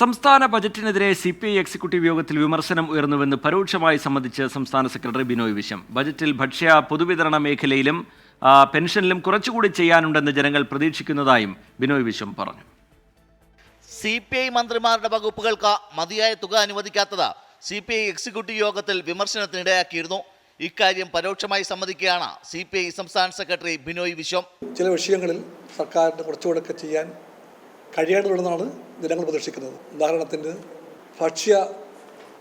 സംസ്ഥാന ബജറ്റിനെതിരെ C P I executive യോഗത്തിൽ വിമർശനം ഉയർന്നുവെന്ന് പരോക്ഷമായി സംബന്ധിച്ച് സംസ്ഥാന സെക്രട്ടറി ബിനോയ് വിശ്വം. ബജറ്റിൽ ഭക്ഷ്യ പൊതുവിതരണ മേഖലയിലും പെൻഷനിലും കുറച്ചുകൂടി ചെയ്യാനുണ്ടെന്ന് ജനങ്ങൾ പ്രതീക്ഷിക്കുന്നതായും ബിനോയ് വിശ്വം പറഞ്ഞു. സി പി ഐ മന്ത്രിമാരുടെ വകുപ്പുകൾക്ക് മതിയായ തുക അനുവദിക്കാത്തത് സി പി ഐ എക്സിക്യൂട്ടീവ് യോഗത്തിൽ വിമർശനത്തിനിടയാക്കിയിരുന്നു. ഇക്കാര്യം പരോക്ഷമായി സമ്മതിക്കുകയാണ് സി പി ഐ സംസ്ഥാന സെക്രട്ടറി ബിനോയ് വിശ്വം. ചില വിഷയങ്ങളിൽ സർക്കാരിന് കുറച്ചുകൂടെ ചെയ്യാൻ കഴിയേണ്ടതുണ്ടെന്നാണ് ജനങ്ങൾ പ്രതീക്ഷിക്കുന്നത് ഉദാഹരണത്തിന് ഭക്ഷ്യ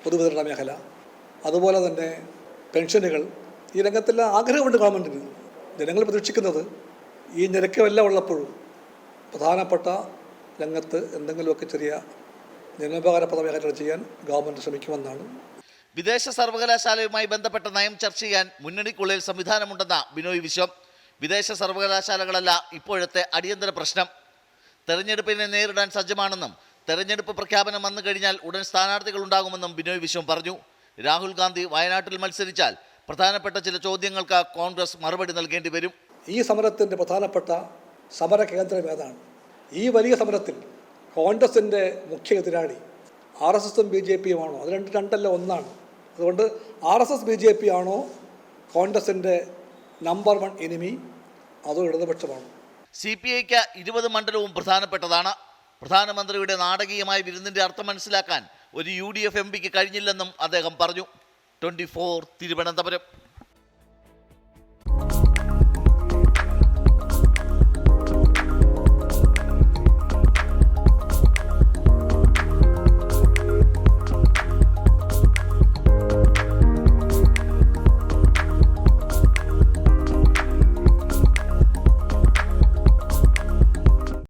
പൊതുവിതരണ മേഖല അതുപോലെ തന്നെ പെൻഷനുകൾ. ഈ രംഗത്തെല്ലാം ആഗ്രഹമുണ്ട് ഗവൺമെന്റിന് ജനങ്ങൾ പ്രതീക്ഷിക്കുന്നത് ഈ നിരക്കുമെല്ലാം ഉള്ളപ്പോഴും പ്രധാനപ്പെട്ട രംഗത്ത് എന്തെങ്കിലുമൊക്കെ ചെറിയ ജനോപകാരപ്രദ ചെയ്യാൻ ഗവൺമെന്റ് ശ്രമിക്കുമെന്നാണ്. വിദേശ സർവകലാശാലയുമായി ബന്ധപ്പെട്ട നയം ചർച്ച ചെയ്യാൻ മുന്നണിക്കുള്ളിൽ സംവിധാനമുണ്ടെന്ന ബിനോയ് വിശ്വം. വിദേശ സർവകലാശാലകളല്ല ഇപ്പോഴത്തെ അടിയന്തര പ്രശ്നം. തെരഞ്ഞെടുപ്പിനെ നേരിടാൻ സജ്ജമാണെന്നും തെരഞ്ഞെടുപ്പ് പ്രഖ്യാപനം വന്നു കഴിഞ്ഞാൽ ഉടൻ സ്ഥാനാർത്ഥികൾ ഉണ്ടാകുമെന്നും ബിനോയ് വിശ്വം പറഞ്ഞു. രാഹുൽ ഗാന്ധി വയനാട്ടിൽ മത്സരിച്ചാൽ പ്രധാനപ്പെട്ട ചില ചോദ്യങ്ങൾക്ക് കോൺഗ്രസ് മറുപടി നൽകേണ്ടി വരും. ഈ സമരത്തിന്റെ പ്രധാനപ്പെട്ട സമര കേന്ദ്രം ഏതാണ്? ഈ വലിയ സമരത്തിൽ കോൺഗ്രസിന്റെ മുഖ്യ എതിരാളി ആർ എസ് എസും ബി ജെ പിയുമാണോ? അത് രണ്ട് രണ്ടല്ല ഒന്നാണ്. അതുകൊണ്ട് R S S B J P ആണോ കോൺഗ്രസിന്റെ നമ്പർ വൺ എനിമി അതോ ഇടതുപക്ഷമാണോ? സി പി ഐക്ക് ഇരുപത് മണ്ഡലവും പ്രധാനപ്പെട്ടതാണ്. പ്രധാനമന്ത്രിയുടെ നാടകീയമായ വിരുന്നിന്റെ അർത്ഥം മനസ്സിലാക്കാൻ ഒരു യു ഡി എഫ് എം പിക്ക് കഴിഞ്ഞില്ലെന്നും അദ്ദേഹം പറഞ്ഞു. Twenty four Thiruvananthapuram.